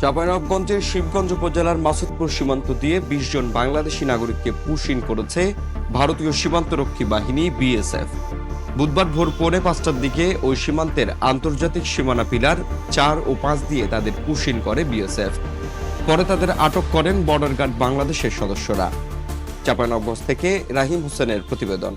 চাঁপাইনবাবগঞ্জের শিবগঞ্জ উপজেলার মাসুদপুর সীমান্ত দিয়ে বিশ জন বাংলাদেশি নাগরিককে পুশিন করেছে ভারতীয় সীমান্তরক্ষী বাহিনী, বিএসএফ। বুধবার ভোর পৌনে পাঁচটার দিকে ওই সীমান্তের আন্তর্জাতিক সীমানা পিলার চার ও পাঁচ দিয়ে তাদের পুশিন করে বিএসএফ। পরে তাদের আটক করেন বর্ডার গার্ড বাংলাদেশের সদস্যরা। চাঁপাইনবাবগঞ্জ থেকে রাহিম হোসেনের প্রতিবেদন।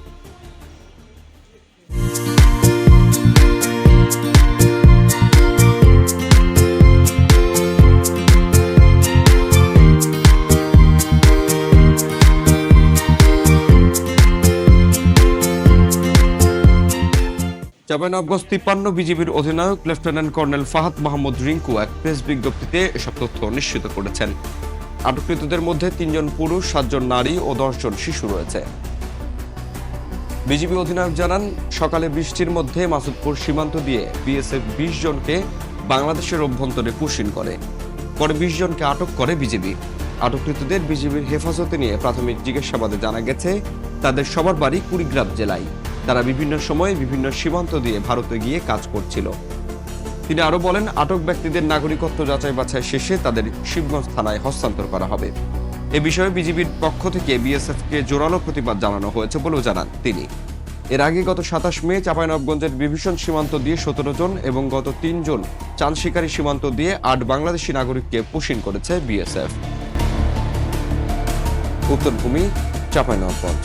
চাঁপাইনবাবগঞ্জ তিপ্পান্ন বিজিবির অধিনায়ক লেফটেন্যান্ট কর্নেল ফাহাদ মাহমুদ রিঙ্কু এক প্রেস বিজ্ঞপ্তিতে এসব তথ্য নিশ্চিত করেছেন। আটককৃতদের মধ্যে তিনজন পুরুষ, সাতজন নারী ও দশজন শিশু রয়েছে। বিজিবি অধিনায়ক জানান, সকালে বৃষ্টির মধ্যে মাসুদপুর সীমান্ত দিয়ে বিএসএফ বিশ জনকে বাংলাদেশের অভ্যন্তরে পুশিন করে। পরে বিশ জনকে আটক করে বিজিবি আটককৃতদের বিজিবির হেফাজতে নিয়ে প্রাথমিক জিজ্ঞাসাবাদে জানা গেছে, তাদের সবার বাড়ি কুড়িগ্রাম জেলায়। তারা বিভিন্ন সময়ে বিভিন্ন সীমান্ত দিয়ে ভারতে গিয়ে কাজ করছিল। তিনি আরও বলেন, আটক ব্যক্তিদের নাগরিকত্ব যাচাই বাছাই শেষে তাদের শিবগঞ্জ থানায় হস্তান্তর করা হবে। এ বিষয়ে বিজিবির পক্ষ থেকে বিএসএফকে জোরালো প্রতিবাদ জানানো হয়েছে বলেও জানান তিনি। এর আগে গত সাতাশ মে চাঁপাইনবগঞ্জের বিভীষণ সীমান্ত দিয়ে সতেরো জন এবং গত তিনজন চাঁদ শিকারী সীমান্ত দিয়ে আট বাংলাদেশি নাগরিককে পুশিন করেছে বিএসএফ। উত্তরভূমি চাঁপাইনবাবগঞ্জ